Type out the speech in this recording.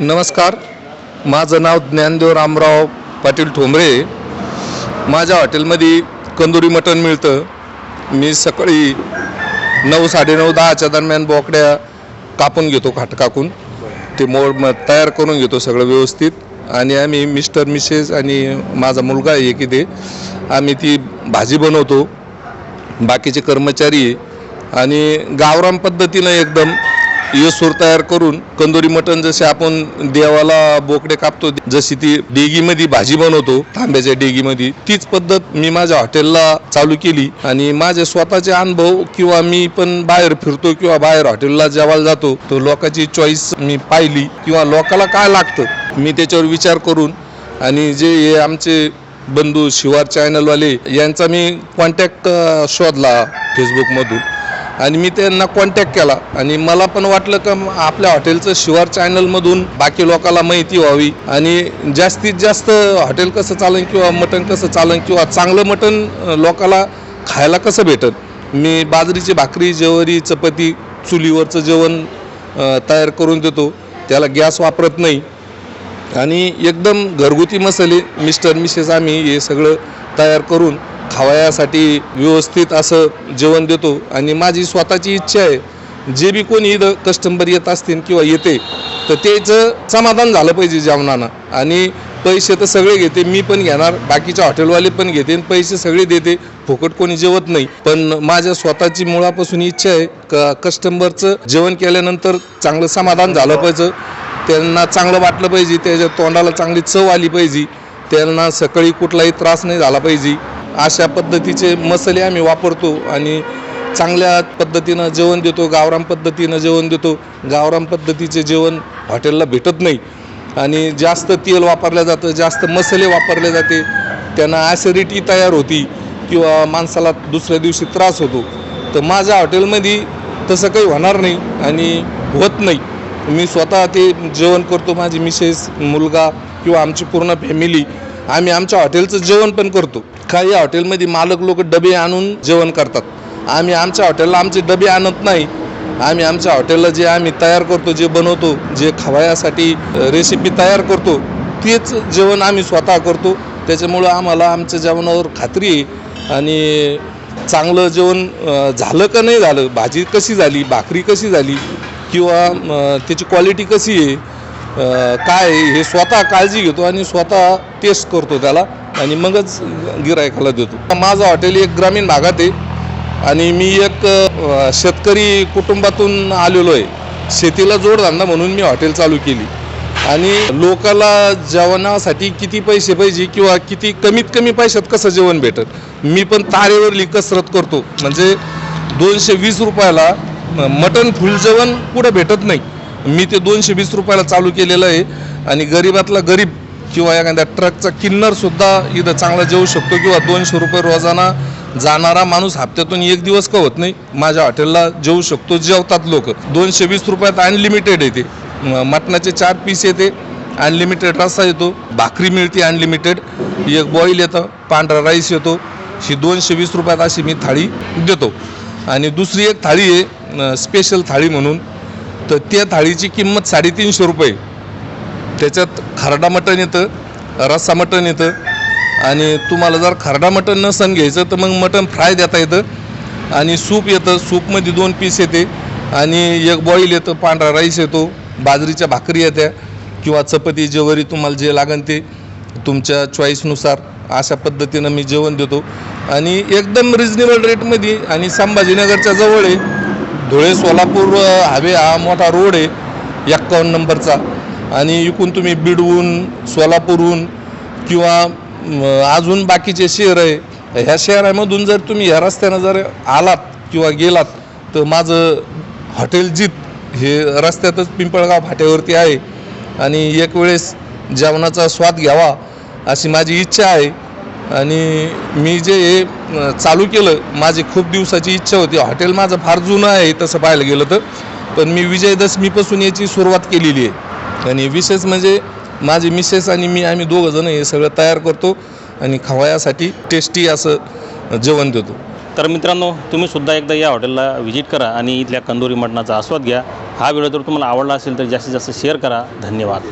नमस्कार. माझं नाव ज्ञानदेव रामराव पाटील ठोंबरे. माझ्या हॉटेलमध्ये कंदुरी मटण मिळतं. मी सकाळी नऊ साडेनऊ दहाच्या दरम्यान बोकड्या कापून घेतो खाट कापून ते मोड म तयार करून घेतो सगळं व्यवस्थित. आणि आम्ही मिस्टर मिसेस आणि माझा मुलगा आहे की ते आम्ही ती भाजी बनवतो. बाकीचे कर्मचारी आणि गावरान पद्धतीनं एकदम येसूर तयार करून कंदोरी मटण जसे आपण देवाला बोकडे कापतो जशी ती डेगीमध्ये भाजी बनवतो तांब्याच्या डेगीमध्ये तीच पद्धत मी माझ्या हॉटेलला चालू केली आणि माझे स्वतःचे अनुभव किंवा मी पण बाहेर फिरतो किंवा बाहेर हॉटेलला जेवायला जातो तो लोकांची चॉईस मी पाहिली किंवा लोकाला काय लागतं मी त्याच्यावर विचार करून आणि जे हे आमचे बंधू शिवार चॅनलवाले यांचा मी कॉन्टॅक्ट शोधला फेसबुकमधून आणि मी त्यांना कॉन्टॅक्ट केला. आणि मला पण वाटलं का आपल्या हॉटेलचं शिवार चॅनलमधून बाकी लोकांना माहिती व्हावी. आणि जास्तीत जास्त हॉटेल कसं चालन किंवा मटण कसं चालन किंवा चांगलं मटण लोकाला खायला कसं भेटत मी बाजरीची भाकरी जेवरी चपाती चुलीवरचं जेवण तयार करून देतो. त्याला गॅस वापरत नाही. आणि एकदम घरगुती मसाले मिस्टर मिसेस आम्ही हे सगळं तयार करून खावयासाठी व्यवस्थित असं जेवण देतो आणि माझी स्वतःची इच्छा आहे जे बी कोणी इथं कस्टंबर येत असतील किंवा येते तर त्याचं समाधान झालं पाहिजे जेवणानं. आणि पैसे तर सगळे घेते मी पण घेणार बाकीच्या हॉटेलवाले पण घेते आणि पैसे सगळे देते फुकट कोणी जेवत नाही. पण माझ्या स्वतःची मुळापासून इच्छा आहे का कस्टमरचं जेवण केल्यानंतर चांगलं समाधान झालं पाहिजे. त्यांना चांगलं वाटलं पाहिजे त्याच्या तोंडाला चांगली चव आली पाहिजे. त्यांना सकाळी कुठलाही त्रास नाही झाला पाहिजे. अशा पद्धतीचे मसाले आम्ही वापरतो आणि चांगल्या पद्धतीनं जेवण देतो गावरान पद्धतीनं जेवण देतो. गावरान पद्धतीचे जेवण हॉटेलला भेटत नाही. आणि जास्त तेल वापरलं जातं जास्त मसाले वापरले जाते. त्यांना ॲसिडिटी तयार होती किंवा माणसाला दुसऱ्या दिवशी त्रास होतो. तर माझ्या हॉटेलमध्ये तसं काही होणार नाही आणि होत नाही. मी स्वतः ते जेवण करतो. माझी मिसेस मुलगा किंवा आमची पूर्ण फॅमिली आम्ही आमच्या हॉटेलचं जेवण पण करतो. काही हॉटेलमध्ये मालक लोक डबे आणून जेवण करतात. आम्ही आमच्या हॉटेलला आमचे डबे आणत नाही. आम्ही आमच्या हॉटेलला जे आम्ही तयार करतो जे बनवतो जे खवायासाठी रेसिपी तयार करतो तेच जेवण आम्ही स्वतः करतो. त्याच्यामुळं आम्हाला आमच्या जेवणावर खात्री आहे. आणि चांगलं जेवण झालं का नाही झालं भाजी कशी झाली भाकरी कशी झाली किंवा त्याची क्वालिटी कशी आहे काय हे स्वतः काळजी घेतो आणि स्वतः टेस्ट करतो त्याला आणि मगच गिरायकाला देतो. माझं हॉटेल एक ग्रामीण भागात आहे आणि मी एक शेतकरी कुटुंबातून आलेलो आहे. शेतीला जोडधंदा म्हणून मी हॉटेल चालू केली. आणि लोकाला जेवणासाठी किती पैसे पाहिजे किंवा किती कमीत कमी पैशात कसं जेवण भेटत मी पण तारेवरली कसरत करतो. म्हणजे दोनशे वीस रुपयाला मटन मटण फुल जेवण कुठं भेटत नाही. मी ते दोनशे वीस रुपयाला चालू केलेलं आहे. आणि गरीबातला गरीब किंवा एखाद्या ट्रकचा किन्नरसुद्धा इथं चांगला जेवू शकतो किंवा दोनशे रुपये रोजाना जाणारा माणूस हप्त्यातून एक दिवस का होत नाही माझ्या हॉटेलला जेवू शकतो जेवतात लोक. दोनशे वीस रुपयात अनलिमिटेड येते मटणाचे चार पीस येते अनलिमिटेड रस्सा येतो भाकरी मिळते अनलिमिटेड एक बॉईल येतं पांढरा राईस येतो. ही दोनशे वीस रुपयात अशी मी थाळी देतो. आणि दुसरी एक थाळी आहे स्पेशल थाळी म्हणून. तर त्या थाळीची किंमत साडेतीनशे रुपये. त्याच्यात खारडा मटण येतं रस्सा मटण येतं आणि तुम्हाला जर खारडा मटण नसन घ्यायचं तर मग मटण फ्राय देता येतं आणि सूप येतं सूपमध्ये दोन पीस येते आणि एक बॉईल येतं पांढरा राईस येतो बाजरीच्या भाकरी येत्या किंवा चपाती जेवरी तुम्हाला जे लागेल ते तुमच्या चॉईसनुसार अशा पद्धतीनं मी जेवण देतो. आणि एकदम रिजनेबल रेटमध्ये आणि संभाजीनगरच्या जवळ आहे धुळे सोलापूर हवे हा मोठा रोड आहे एक्कावन्न नंबरचा. आणि इकून तुम्ही बीडहून सोलापूरहून किंवा अजून बाकीचे शहर आहे ह्या शहरामधून जर तुम्ही ह्या रस्त्यानं जर आलात किंवा गेलात तर माझं हॉटेल जीत हे रस्त्यातच पिंपळगाव फाट्यावरती आहे. आणि एक वेळेस जेवणाचा स्वाद घ्यावा अशी माझी इच्छा आहे. आणि मी जे हे चालू केलं माझी खूप दिवसाची इच्छा होती. हॉटेल माझं फार जुनं आहे तसं पाहायला गेलं तर. पण मी विजयदशमीपासून याची सुरुवात केलेली आहे. आणि विशेष म्हणजे माझी मिसेस आणि मी आम्ही दोघंजणं हे सगळं तयार करतो आणि खवायासाठी टेस्टी असं जेवण देतो. तर मित्रांनो तुम्ही सुद्धा एकदा या हॉटेलला व्हिजिट करा आणि इथल्या कंदोरी मटणाचा आस्वाद घ्या. हा व्हिडिओ जर तुम्हाला आवडला असेल तर जास्तीत जास्त शेअर करा. धन्यवाद.